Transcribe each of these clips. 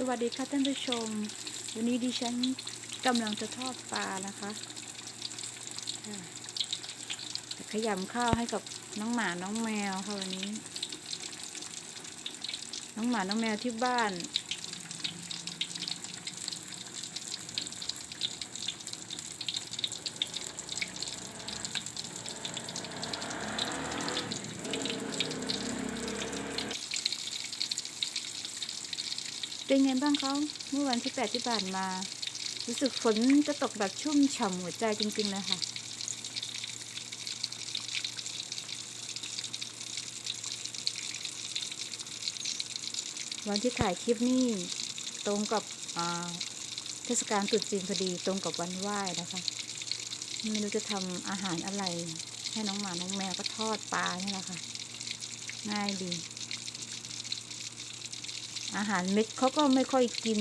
สวัสดีค่ะท่านผู้ชม วันนี้ดิฉันกำลังจะทอดปลานะคะจะขยำข้าวให้กับน้องหมาน้องแมวค่ะวันนี้ น้องหมาน้องแมวที่บ้าน เป็นไงบ้างเขาเมื่อวันที่แปดที่ผ่านมา รู้สึกฝนจะตกแบบชุ่มฉ่ำหัวใจจริงๆเลยค่ะวันที่ถ่ายคลิปนี่ตรงกับเทศกาลตรุษจีนพอดีตรงกับวันไหว้นะคะไม่รู้จะทำอาหารอะไร ให้น้องหมาน้องแมวก็ทอดปลานี่แหละค่ะ ง่ายดี อาหารเม็ดเขาก็ไม่ค่อยกิน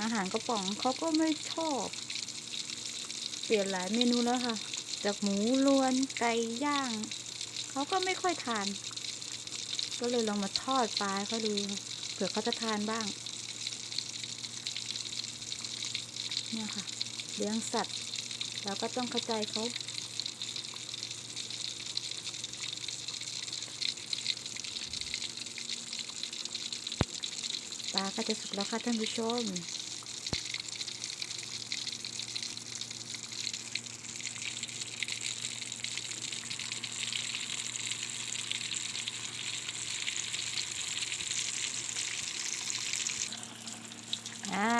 อาหารกระป๋องเขาก็ไม่ชอบ เปลี่ยนหลายเมนูแล้วค่ะ จากหมูล้วนไก่ย่างเขาก็ไม่ค่อยทาน ก็เลยลองมาทอดปลาเขาดูเผื่อเขาจะทานบ้าง เนี่ยค่ะ เลี้ยงสัตว์เราก็ต้องเข้าใจเขา ปลา ก็จะสุกแล้วค่ะท่านผู้ชม อ่า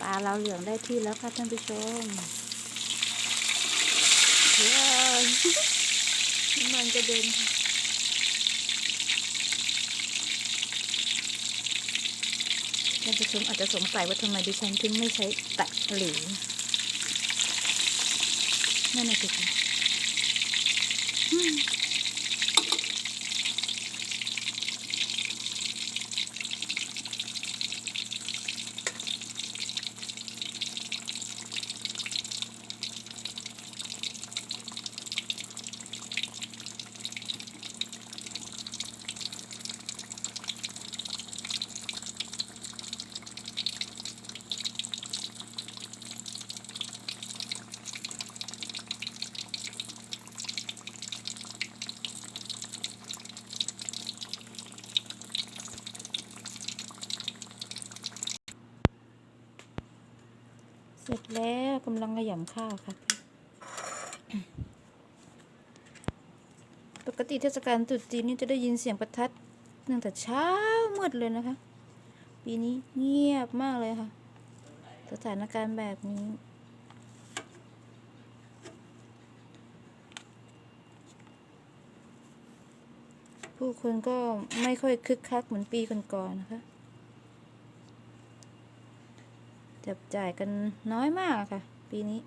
ปลาเราเหลืองได้ที่แล้วค่ะท่านผู้ชมว้าวมันกระเด็นค่ะ ท่านผู้ชมอาจจะสงสัยว่าทำไมดิฉันถึงไม่ใช้ตะหลิวนั่นน่ะสิคะ เสร็จแล้วกำลังขยำข้าวค่ะ ปกติเทศกาลตรุษจีนนี่จะได้ยินเสียงประทัดตั้งแต่เช้ามืดเลยนะคะ ปีนี้เงียบมากเลยค่ะ สถานการณ์แบบนี้ผู้คนก็ไม่ค่อยคึกคักเหมือนปีก่อนๆนะคะ จับจ่ายกันน้อยมากค่ะ ปีนี้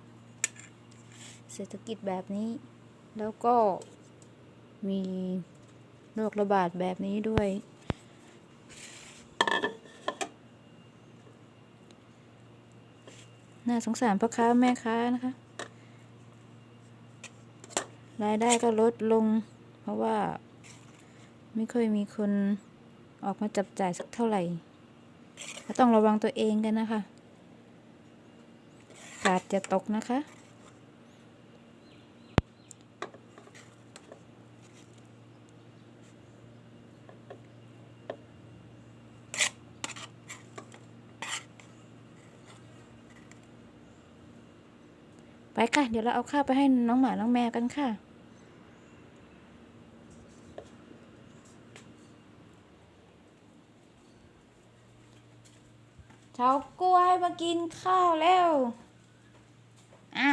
เศรษฐกิจแบบนี้ แล้วก็มีโรคระบาดแบบนี้ด้วย น่าสงสารพ่อค้าแม่ค้านะคะ รายได้ก็ลดลง เพราะว่าไม่ค่อยมีคนออกมาจับจ่ายสักเท่าไหร่ ก็ต้องระวังตัวเองกันนะคะ กาดจะตกนะคะ ไปค่ะ เดี๋ยวเราเอาข้าวไปให้น้องหมา น้องแมวกันค่ะเช้ากล้วยมากินข้าวแล้ว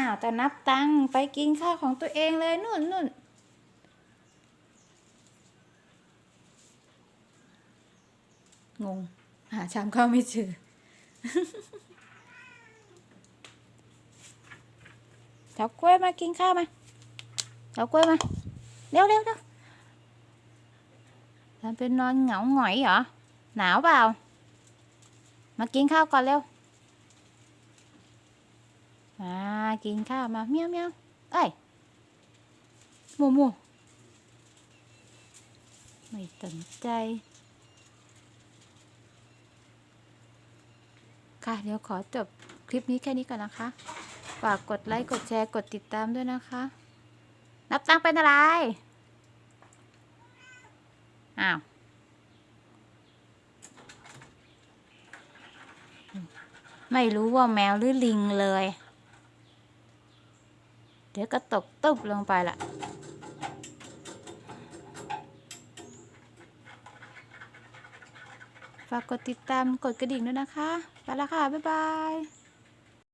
าวแต่นับตังไปกินข้าวของตัวเองเลยนู่นนู่นงง หาชามข้าวไม่เจอเฉากล้วยมากินข้าวมาเฉากล้วยมา เร็วเร็วเร็วทำเป็นนอนเหงาหงอยเหรอ หนาวเปล่า มากินข้าวก่อนเร็ว มากินข้าวมาเมี้ยวเมี้ยวเอ้ยมูมูไม่สนใจ ค่ะ เดี๋ยวขอจบคลิปนี้แค่นี้ก่อนนะคะ ฝากกดไลค์ กดแชร์ กดติดตามด้วยนะคะ นับตังเป็นอะไร อ้าวไม่รู้ว่าแมวหรือลิงเลย ดี๋ยวก็ตกตุบลงไปละฝากกดติดตามกดกระดิ่งด้วยนะคะ ไปละค่ะ บ๊ายบาย